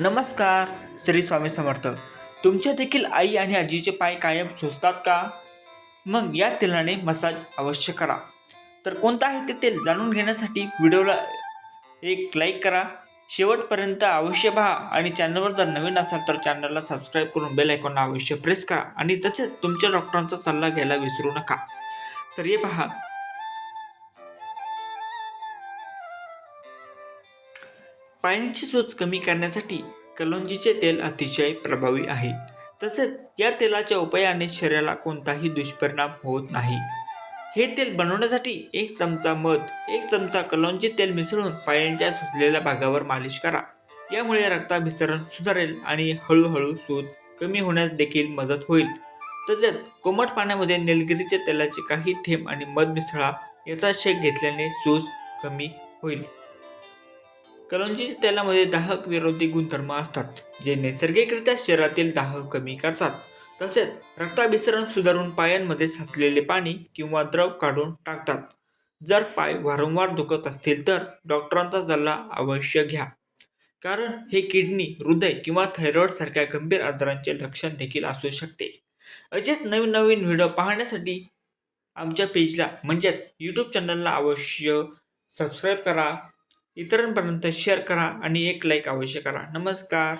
नमस्कार श्री स्वामी समर्थ. तुमच्या देखील आई आणि आजीचे पाय कायम सुचतात का? मग या तेलाने मसाज अवश्य करा. तर कोणतं आहे ते तेल जाणून घेण्यासाठी व्हिडिओला एक लाईक करा. शेवटपर्यंत अवश्य पहा आणि चॅनलवर जर नवीन असाल तर चॅनलला सबस्क्राईब करून बेल आयकॉनला अवश्य प्रेस करा आणि तसेच तुमच्या डॉक्टरांचा सल्ला घ्यायला विसरू नका. तर हे पहा पायांची सोच कमी करण्यासाठी कलोंजीचे तेल अतिशय प्रभावी आहे. तसेच या तेलाच्या उपायाने शरीराला कोणताही दुष्परिणाम होत नाही. हे तेल बनवण्यासाठी एक चमचा मध एक चमचा कलोंजी तेल मिसळून पायांच्या सुजलेल्या भागावर मालिश करा. यामुळे रक्ताभिसरण सुधारेल आणि हळूहळू सूज कमी होण्यास देखील मदत होईल. तसेच कोमट पाण्यामध्ये निलगिरीच्या तेलाचे काही थेंब आणि मध मिसळा याचा शेक घेतल्याने सूज कमी होईल. कलोंजीच्या तेलामध्ये दाहक विरोधी गुणधर्म असतात जे नैसर्गिकरित्या शरीरातील दाह कमी करतात. तसेच रक्ताभिसरण सुधारून पायांमध्ये साचलेले पाणी किंवा द्रव काढून टाकतात. जर पाय वारंवार दुखत असतील तर डॉक्टरांचा सल्ला अवश्य घ्या. कारण हे किडनी हृदय किंवा थायरॉइड सारख्या गंभीर आजारांचे लक्षण देखील असू शकते. असेच नवीन नवीन व्हिडिओ पाहण्यासाठी आमच्या पेजला म्हणजेच यूट्यूब चॅनलला अवश्य सबस्क्राईब करा. इतरांपर्यंत शेअर करा आणि एक लाईक अवश्य करा. नमस्कार.